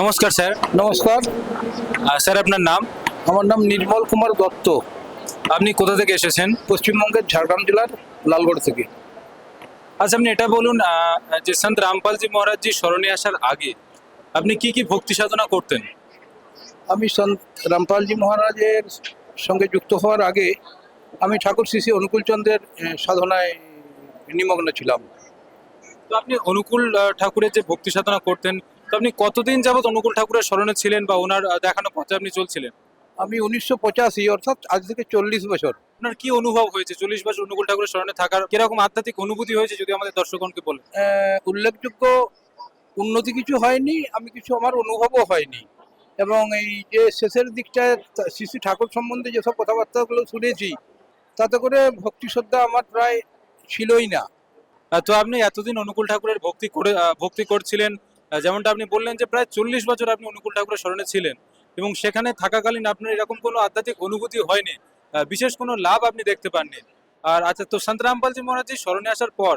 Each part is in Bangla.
নমস্কার স্যার। নমস্কার। স্যার আপনার নাম? আমার নাম নির্মল কুমার দত্ত। আপনি কোথা থেকে এসেছেন? পশ্চিমবঙ্গের ঝাড়গ্রাম জেলার লালগড় থেকে। আচ্ছা আপনি এটা বলুন যে সন্ত রামপালজি মহারাজজি স্মরণে আসার আগে আপনি কি কি ভক্তি সাধনা করতেন? আমি সন্ত রামপালজি মহারাজের সঙ্গে যুক্ত হওয়ার আগে আমি ঠাকুর শ্রী শ্রী অনুকূলচন্দ্রের সাধনায় নিমগ্ন ছিলাম। তো আপনি অনুকূল ঠাকুরের যে ভক্তি সাধনা করতেন তো আপনি কতদিন যাবত অনুকূল ঠাকুরের স্মরণে ছিলেন বা ওনার দেখানো পথে আপনি চলছিলেন? আমি উনিশশো পঁচাশি অর্থাৎ আজ থেকে চল্লিশ বছর। আপনার কি অনুভব হয়েছে? চল্লিশ বছর অনুকূল ঠাকুরের স্মরণে থাকার কীরকম আধ্যাত্মিক অনুভূতি হয়েছে যদি আমাদের দর্শকগণকে বলেন? উল্লেখযোগ্য উন্নতি কিছু হয়নি আমি কিছু আমার অনুভবও হয়নি। এবং এই যে শেষের দিকটায় শ্রী ঠাকুর সম্বন্ধে যেসব কথাবার্তাগুলো শুনেছি তাতে করে ভক্তি শ্রদ্ধা আমার প্রায় ছিলই না। তো আপনি এতদিন অনুকূল ঠাকুরের ভক্তি করে ভক্তি করছিলেন যেমনটা আপনি বললেন যে প্রায় চল্লিশ বছর আপনি অনুকূল ঠাকুরের স্মরণে ছিলেন এবং সেখানে থাকাকালীন আপনার এরকম কোনো আধ্যাত্মিক অনুভূতি হয়নি বিশেষ কোনো লাভ আপনি দেখতে পাননি। আর আচ্ছা তো সন্ত রামপালজি মহারাজজি স্মরণে আসার পর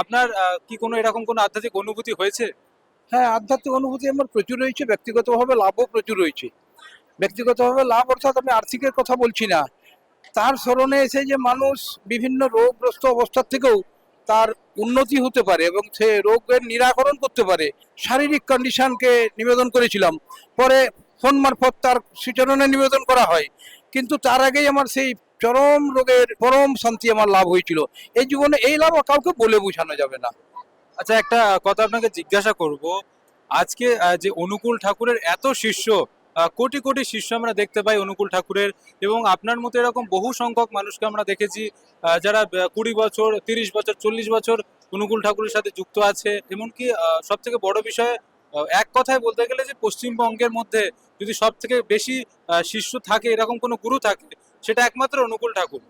আপনার কি কোনো এরকম কোনো আধ্যাত্মিক অনুভূতি হয়েছে? হ্যাঁ আধ্যাত্মিক অনুভূতি আমার প্রচুর রয়েছে, ব্যক্তিগতভাবে লাভও প্রচুর রয়েছে। ব্যক্তিগতভাবে লাভ অর্থাৎ আমি আর্থিকের কথা বলছি না। তার স্মরণে এসে যে মানুষ বিভিন্ন রোগগ্রস্ত অবস্থার থেকেও তার উন্নতি হতে পারে এবং সে রোগের নিরাকরণ করতে পারে। শারীরিক কন্ডিশনকে নিবেদন করেছিলাম। পরে ফোন মারফত তার সুচরণে নিবেদন করা হয়। কিন্তু তার আগেই আমার সেই চরম রোগের পরম শান্তি আমার লাভ হয়েছিল। এই জীবনে এই লাভ কাউকে বলে বোঝানো যাবে না। আচ্ছা একটা কথা আপনাকে জিজ্ঞাসা করব। আজকে যে অনুকূল ঠাকুরের এত শিষ্য কোটি কোটি শিষ্য আমরা দেখতে পাই অনুকূল ঠাকুরের এবং আপনার মতো এরকম বহু সংখ্যক মানুষকে আমরা দেখেছি যারা কুড়ি বছর, তিরিশ বছর, চল্লিশ বছর অনুকূল ঠাকুরের সাথে যুক্ত আছে। এমনকি সব থেকে বড় বিষয় এক কথায় বলতে গেলে যে পশ্চিমবঙ্গের মধ্যে যদি সব থেকে বেশি শিষ্য থাকে, এরকম কোনো গুরু থাকে, সেটা একমাত্র অনুকূল ঠাকুর।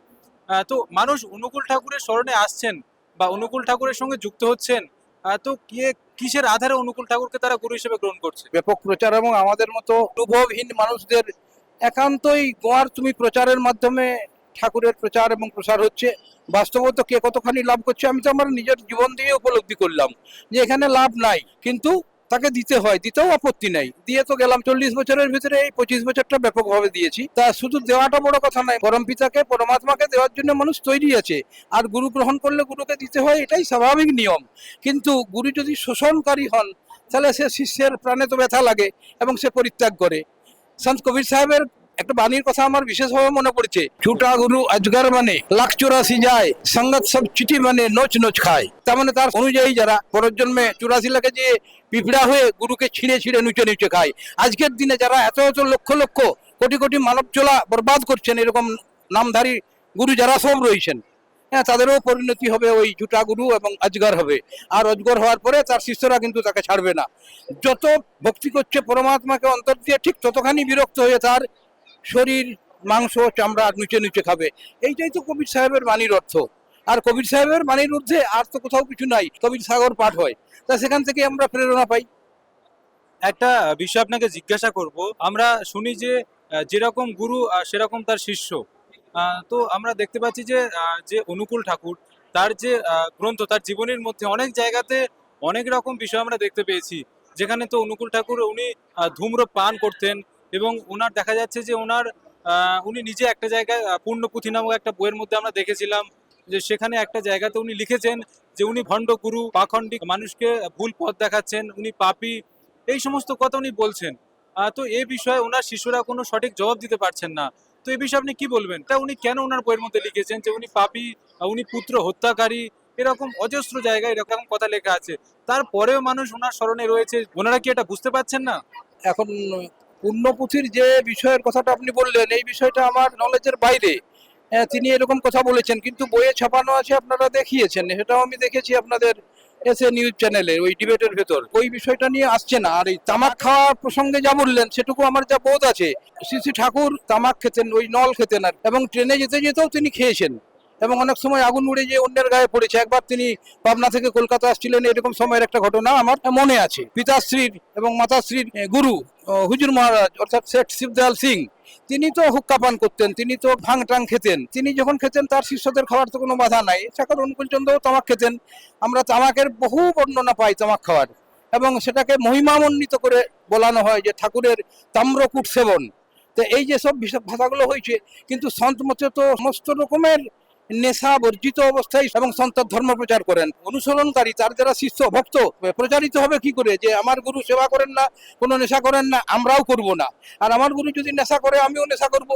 তো মানুষ অনুকূল ঠাকুরের স্মরণে আসছেন বা অনুকূল ঠাকুরের সঙ্গে যুক্ত হচ্ছেন তো কে কিসের আধারে অনুকূল ঠাকুরকে তারা গুরু হিসেবে গ্রহণ করছে? ব্যাপক প্রচার এবং আমাদের মতো অনুভবহীন মানুষদের একান্তই গোয়ার তুমি প্রচারের মাধ্যমে ঠাকুরের প্রচার এবং প্রসার হচ্ছে। বাস্তবত কে কতখানি লাভ করছে আমি তো আমার নিজের জীবন দিয়ে উপলব্ধি করলাম যে এখানে লাভ নাই। কিন্তু তাকে দিতে হয়, দিতেও আপত্তি নাই। দিয়ে তো গেলাম চল্লিশ বছরের ভিতরে এই পঁচিশ বছরটা ব্যাপকভাবে দিয়েছি। তা শুধু দেওয়াটা বড় কথা নয়, পরম পিতাকে, পরমাত্মাকে দেওয়ার জন্য মানুষ তৈরি আছে। আর গুরু গ্রহণ করলে গুরুকে দিতে হয়, এটাই স্বাভাবিক নিয়ম। কিন্তু গুরু যদি শোষণকারী হন, তাহলে সে শিষ্যের প্রাণে তো ব্যথা লাগে এবং সে পরিত্যাগ করে। সন্ত কবির সাহেবের একটা বাণীর কথা আমার বিশেষভাবে মনে পড়ছে। ছুটা গুরু আজগার মানে লাখ চুরাশি যায়, সঙ্গত সব চিঠি মানে নোচ নোচ খায়। তার মানে তার অনুযায়ী যারা পরের জন্মে চুরাশি লাখে যে পিঁপড়া হয়ে গুরুকে ছিঁড়ে ছিঁড়ে নুচে নুচে খায়, আজকের দিনে যারা এত এত লক্ষ লক্ষ, কোটি কোটি মানব চলা বরবাদ করছেন, এরকম নামধারী গুরু যারা সব রয়েছেন হ্যাঁ তাদেরও পরিণতি হবে ওই জুটা গুরু এবং আজগার হবে। আর অজগর হওয়ার পরে তার শিষ্যরা কিন্তু তাকে ছাড়বে না। যত ভক্তি করছে পরমাত্মাকে অন্তর দিয়ে, ঠিক ততখানি বিরক্ত হয়ে তার শরীর মাংস চামড়া নিচে নুচে খাবে। এইটাই তো কবির সাহেবের বাণীর অর্থ। আর কবির সাহেবের বাণীর ঊর্ধ্বে আর তো কোথাও কিছু নাই। কবির সাগর পাঠ হয়। তা সেখান থেকে আমরা প্রেরণা পাই। একটা বিষয় আপনাকে জিজ্ঞাসা করব। আমরা শুনি যে যেরকম গুরু সেরকম তার শিষ্য। তো আমরা দেখতে পাচ্ছি যে যে অনুকূল ঠাকুর তার যে গ্রন্থ তার জীবনের মধ্যে অনেক জায়গাতে অনেক রকম বিষয় আমরা দেখতে পেয়েছি। যেখানে তো অনুকূল ঠাকুর উনি আহ, ধূম্রপান করতেন এবং ওনার দেখা যাচ্ছে যে ওনার উনি নিজে একটা জায়গায় পূর্ণপুঁথি নামক একটা বইয়ের মধ্যে আমরা দেখেছিলাম যে সেখানে একটা জায়গাতে উনি লিখেছেন যে উনি ভণ্ড গুরু পাখণ্ডিক মানুষকে ভুল পথ দেখাচ্ছেন, উনি পাপি, এই সমস্ত কথা উনি বলছেন। তো এ বিষয়ে ওনার শিশুরা কোনো সঠিক জবাব দিতে পারছেন না। তো এই বিষয়ে আপনি কি বলবেন? তা উনি কেন ওনার বইয়ের মধ্যে লিখেছেন যে উনি পাপি উনি পুত্র হত্যাকারী, এরকম অজস্র জায়গায় এরকম কথা লেখা আছে। তারপরেও মানুষ ওনার স্মরণে রয়েছে। ওনারা কি এটা বুঝতে পারছেন না? এখন পূর্ণপুঁথির যে বিষয়ের কথাটা আপনি বললেন এই বিষয়টা আমার নলেজের বাইরে। হ্যাঁ, তিনি এরকম কথা বলেছেন কিন্তু বইয়ে ছাপানো আছে আপনারা দেখিয়েছেন। সেটাও আমি দেখেছি আপনাদের এসে নিউজ চ্যানেলে ওই ডিবেটের ভেতর। ওই বিষয়টা নিয়ে আসছে না। আর এই তামাক খাওয়ার প্রসঙ্গে যা বললেন সেটুকু আমার যা বোধ আছে। শ্রী শ্রী ঠাকুর তামাক খেতেন ওই নল খেতেন আর এবং ট্রেনে যেতে যেতেও তিনি খেয়েছেন। এবং অনেক সময় আগুন উড়ে যে অন্যের গায়ে পড়েছে। একবার তিনি পাবনা থেকে কলকাতা আসছিলেন, এরকম সময়ের একটা ঘটনা আমার মনে আছে। পিতাশ্রীর এবং মাতাশ্রীর গুরু হুজুর মহারাজ, অর্থাৎ শেঠ শিবদয়াল সিং, তিনি তো হুক্কা পান করতেন, তিনি তো ভাং টাং খেতেন। তিনি যখন খেতেন, তার শিষ্যদের খাওয়ার তো কোনো বাধা নাই। ঠাকুর অনুকূল চন্দ্রও তামাক খেতেন। আমরা তামাকের বহু বর্ণনা পাই তামাক খাওয়ার। এবং সেটাকে মহিমামণ্ডিত করে বলানো হয় যে ঠাকুরের তাম্রকূট সেবন। তো এই যে সব ভাষাগুলো হয়েছে, কিন্তু সন্ত, মতে তো সমস্ত রকমের নেশা বর্জিত অবস্থায় এবং সন্ত ধর্ম প্রচার করেন। অনুসরণকারী তার যারা শিষ্য, ভক্ত, প্রচারিত হবে কি করে? যে আমার গুরু সেবা করেন না, কোনো নেশা করেন না, আমরাও করব না। আর আমার গুরু যদি নেশা করে, আমিও নেশা করব।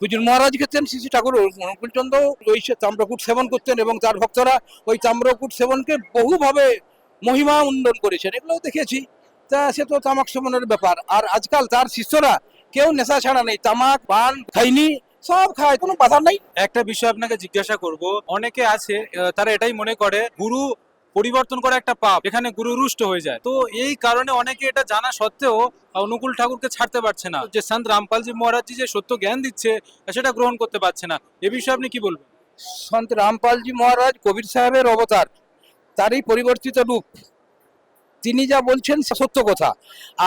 পুজুর মহারাজ খেতেন শ্রী ঠাকুর অনুকূলচন্দ্র ওই তাম্রকূট সেবন করতেন এবং তার ভক্তরা ওই তাম্রকূট সেবনকে বহুভাবে মহিমা উন্নয়ন করেছেন। এগুলোও দেখেছি। তা সে তো তামাক সেবনের ব্যাপার। আর আজকাল তার শিষ্যরা কেউ নেশা ছাড়া নেই। তামাক, পান, খাইনি সব খায় কোনো বাধা নাই। একটা বিষয় আপনাকে জিজ্ঞাসা করব অনেকে আছে তারা এটাই মনে করে গুরু পরিবর্তন করা একটা পাপ এখানে গুরু রুষ্ট হয়ে যায়। তো এই কারণে অনেকে এটা জানা সত্ত্বেও অনুকূল ঠাকুরকে ছাড়তে পারছে না। যে সন্ত রামপালজি মহারাজজি যে সত্য জ্ঞান দিচ্ছে সেটা গ্রহণ করতে পারছে না। এ বিষয়ে আপনি কি বলবেন? সন্ত রামপালজি মহারাজ কবির সাহেবের অবতার তারই পরিবর্তিত রূপ। তিনি যা বলছেন সত্য কথা।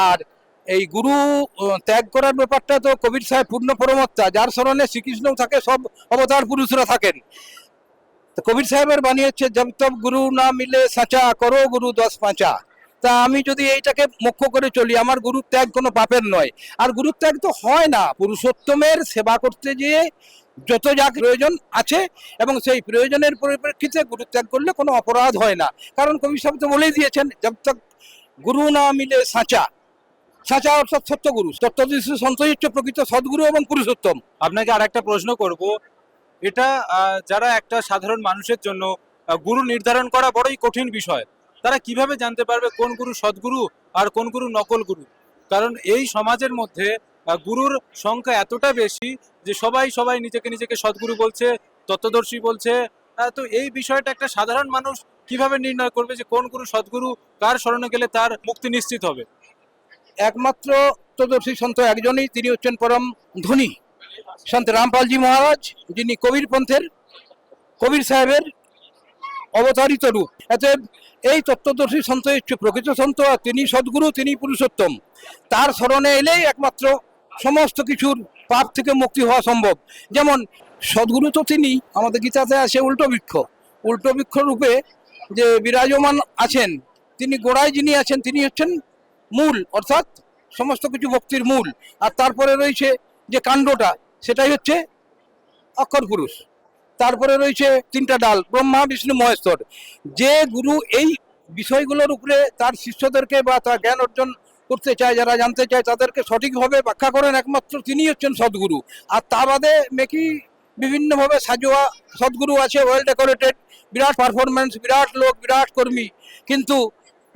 আর এই গুরু ত্যাগ করার ব্যাপারটা তো কবির সাহেব পূর্ণ পরমাত্মা যার স্মরণে শ্রীকৃষ্ণ থাকে, সব অবতার পুরুষরা থাকেন। কবির সাহেবের বাণী হচ্ছে জব তব গুরু না মিলে সাঁচা, করো গুরু দশ পাঁচা। তা আমি যদি এইটাকে মুখ্য করে চলি, আমার গুরু ত্যাগ কোনো পাপের নয়। আর গুরু ত্যাগ তো হয় না। পুরুষোত্তমের সেবা করতে গিয়ে যত যা প্রয়োজন আছে, এবং সেই প্রয়োজনের পরিপ্রেক্ষিতে গুরু ত্যাগ করলে কোনো অপরাধ হয় না। কারণ কবি সাহেব তো বলেই দিয়েছেন জব তক গুরু না মিলে সাঁচা। সাঁচা অর্থাৎ সত্যগুরু তত্ত্বদৃশ্য হচ্ছে প্রকৃত সদ্গুরু এবং পুরুষোত্তম। আপনাকে আর একটা প্রশ্ন করব। এটা যারা একটা সাধারণ মানুষের জন্য গুরু নির্ধারণ করা বড়ই কঠিন বিষয়। তারা কীভাবে জানতে পারবে কোন গুরু সদ্গুরু আর কোন গুরু নকল গুরু? কারণ এই সমাজের মধ্যে গুরুর সংখ্যা এতটা বেশি যে সবাই সবাই নিজেকে নিজেকে সদ্গুরু বলছে, তত্ত্বদর্শী বলছে। তো এই বিষয়টা একটা সাধারণ মানুষ কীভাবে নির্ণয় করবে যে কোন গুরু সদ্গুরু, কার স্মরণে গেলে তার মুক্তি নিশ্চিত হবে? একমাত্র তত্ত্বদর্শী সন্ত একজনই, তিনি হচ্ছেন পরম ধনী। সন্ত রামপালজি মহারাজ, যিনি কবির পন্থের, কবির সাহেবের অবতারিত রূপ। অতএব এই তত্ত্বদর্শী সন্ত হচ্ছে প্রকৃত সন্ত, আর তিনি সদ্গুরু, তিনি পুরুষোত্তম। তার স্মরণে এলেই একমাত্র সমস্ত কিছুর পাপ থেকে মুক্তি হওয়া সম্ভব। যেমন সদ্গুরু তো তিনি, আমাদের গীতাতে আছে উল্টো বৃক্ষ। উল্টো বৃক্ষ রূপে যে বিরাজমান আছেন, তিনি গোড়ায় যিনি আছেন, তিনি হচ্ছেন মূল, অর্থাৎ সমস্ত কিছু ভক্তির মূল। আর তারপরে রয়েছে যে কাণ্ডটা, সেটাই হচ্ছে অক্ষর পুরুষ। তারপরে রয়েছে তিনটা ডাল, ব্রহ্মা, বিষ্ণু, মহেশ্বর। যে গুরু এই বিষয়গুলোর উপরে তার শিষ্যদেরকে বা তার জ্ঞান অর্জন করতে চায়, যারা জানতে চায়, তাদেরকে সঠিকভাবে ব্যাখ্যা করেন। একমাত্র তিনি হচ্ছেন সদ্গুরু। আর তা বাদে মেকি বিভিন্নভাবে সাজোয়া সদ্গুরু আছে ওয়েল ডেকোরেটেড বিরাট পারফরমেন্স বিরাট লোক, বিরাট কর্মী। কিন্তু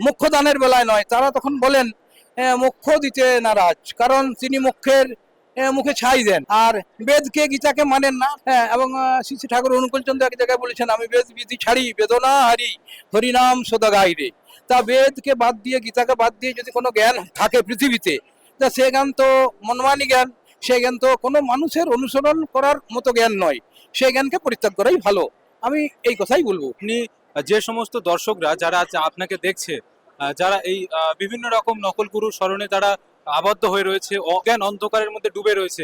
মুখ্য দানের বেলায় নয়। তারা তখন বলেন মুখ্য দিতে নারাজ। কারণ তিনি মুখ্যের মুখে ছাই দেন। আর বেদকে, গীতাকে মানেন না। হ্যাঁ এবং শ্রী শ্রী ঠাকুর অনুকূলচন্দ্র এক জায়গায় বলেছেন, আমি বেদ বিধি ছাড়ি, বেদনা হারি, হরিনাম সদা গাই রে। তা বেদকে বাদ দিয়ে, গীতাকে বাদ দিয়ে যদি কোনো জ্ঞান থাকে পৃথিবীতে, তা সে জ্ঞান তো মনমানি জ্ঞান। সে জ্ঞান তো কোনো মানুষের অনুসরণ করার মতো জ্ঞান নয়। সেই জ্ঞানকে পরিত্যাগ করাই ভালো। আমি এই কথাই বলব। আপনি যে সমস্ত দর্শকরা যারা আপনাকে দেখছে যারা এই বিভিন্ন রকম নকল গুরুর স্মরণে তারা আবদ্ধ হয়ে রয়েছে, অজ্ঞান অন্ধকারের মধ্যে ডুবে রয়েছে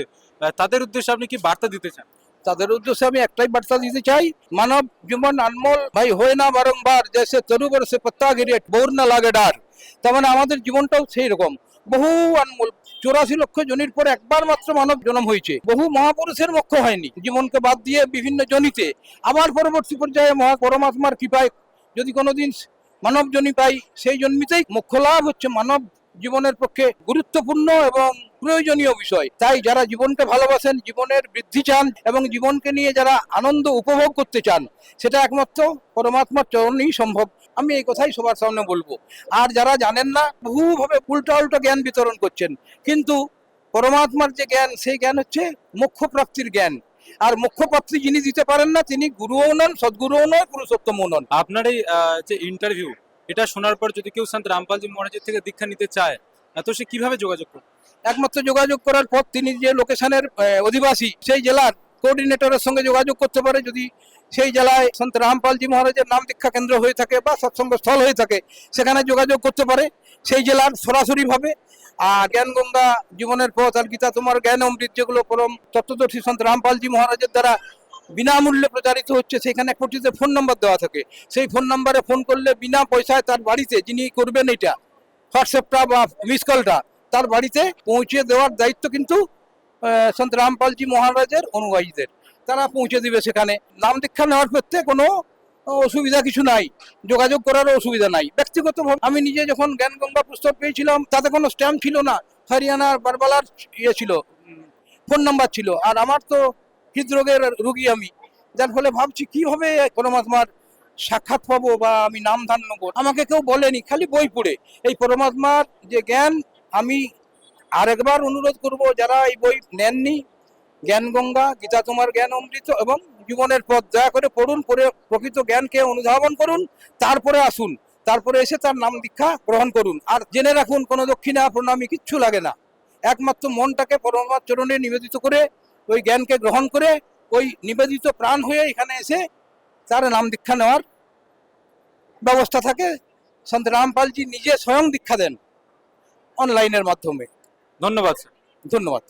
তাদের উদ্দেশ্যে আপনি কি বার্তা দিতে চান? তাদের উদ্দেশ্যে আমি একটাই বার্তা দিতে চাই, মানব জীবন আনমোল ভাই হয় না বারংবার জেসে তরুবর সে পত্তা গিরে বোর না লাগে ডার। তার মানে আমাদের জীবনটাও সেই রকম, বহু আনমোল চৌরাশি লক্ষ জনির পর একবার মাত্র মানব জন্ম হয়েছে। বহু মহাপুরুষের মক্ষ হয়নি। জীবনকে বাদ দিয়ে বিভিন্ন জনিতে আবার পরবর্তী পর্যায়ে মহা পরমাত্মার কৃপায় যদি কোনোদিন মানব জনি পাই, সেই জন্মিতেই মোক্ষ লাভ হচ্ছে। মানব জীবনের পক্ষে গুরুত্বপূর্ণ এবং প্রয়োজনীয় বিষয়। তাই যারা জীবনকে ভালোবাসেন, জীবনের বৃদ্ধি চান এবং জীবনকে নিয়ে যারা আনন্দ উপভোগ করতে চান, সেটা একমাত্র পরমাত্মার চরণেই সম্ভব। আমি এই কথাই সবার সামনে বলব। আর যারা জানেন না, বহুভাবে উল্টা উল্টা জ্ঞান বিতরণ করছেন। কিন্তু পরমাত্মার যে জ্ঞান, সেই জ্ঞান হচ্ছে মোক্ষ প্রাপ্তির জ্ঞান। আর প্রাপ্তি যিনি দিতে পারেন না, তিনি গুরুও নন, সদ্গুরুও নয়, পুরুষোত্তমও নন। আপনার এই যে ইন্টারভিউ এটা শোনার পর যদি কেউ সন্ত রামপালজি মহারাজের থেকে দীক্ষা নিতে চায় তো সে কীভাবে যোগাযোগ করবে? একমাত্র যোগাযোগ করার পর তিনি যে লোকেশনের অধিবাসী সেই জেলার কোঅর্ডিনেটরের সঙ্গে যোগাযোগ করতে পারে। যদি সেই জেলায় সন্ত রামপালজি মহারাজের নাম দীক্ষা কেন্দ্র হয়ে থাকে বা সৎসঙ্গ স্থল হয়ে থাকে, সেখানে যোগাযোগ করতে পারে। সেই জেলার সরাসরি ভাবে আর জ্ঞান গঙ্গা জীবনের পথ, আর গীতা তোমার জ্ঞান অমৃত যেগুলো পরম তত্ত্বদর্শী সন্ত রামপালজি মহারাজের দ্বারা বিনামূল্যে প্রচারিত হচ্ছে, সেখানে একটিতে ফোন নাম্বার দেওয়া থাকে। সেই ফোন নাম্বারে ফোন করলে বিনা পয়সায় তার বাড়িতে যিনি করবেন এটা, হোয়াটসঅ্যাপটা বা মিস কলটা তার বাড়িতে পৌঁছে দেওয়ার দায়িত্ব কিন্তু সন্ত রামপালজি মহারাজের অনুযায়ীদের তারা পৌঁছে দিবে সেখানে। নাম দীক্ষা নেওয়ার ক্ষেত্রে কোনো অসুবিধা কিছু নাই। যোগাযোগ করার অসুবিধা নাই। ব্যক্তিগতভাবে আমি নিজে যখন জ্ঞান গঙ্গা পুস্তক পেয়েছিলাম, তাতে কোনো স্ট্যাম্প ছিল না। হরিয়ানার বারবালার ইয়ে ছিল, ফোন নাম্বার ছিল। আর আমার তো হৃদরোগের রুগী আমি। যার ফলে ভাবছি কীভাবে পরমাত্মার সাক্ষাৎ পাবো বা আমি নাম ধান নেব আমাকে কেউ বলেনি, খালি বই পড়ে। এই পরমাত্মার যে জ্ঞান আমি আরেকবার অনুরোধ করব, যারা এই বই নেননি, জ্ঞান গঙ্গা, গীতা তোমার জ্ঞান অমৃত এবং জীবনের পথ দয়া করে পড়ুন, পড়ে প্রকৃত জ্ঞানকে অনুধাবন করুন, তারপরে আসুন, তারপরে এসে তার নাম দীক্ষা গ্রহণ করুন। আর জেনে রাখুন, কোনো দক্ষিণা, প্রণামী কিচ্ছু লাগে না। একমাত্র মনটাকে পরমাত্মার চরণে নিবেদিত করে, ওই জ্ঞানকে গ্রহণ করে, ওই নিবেদিত প্রাণ হয়ে এখানে এসে তার নাম দীক্ষা নেওয়ার ব্যবস্থা থাকে। সন্ত রামপালজি নিজে স্বয়ং দীক্ষা দেন। অনলাইনের মাধ্যমে। ধন্যবাদ ধন্যবাদ।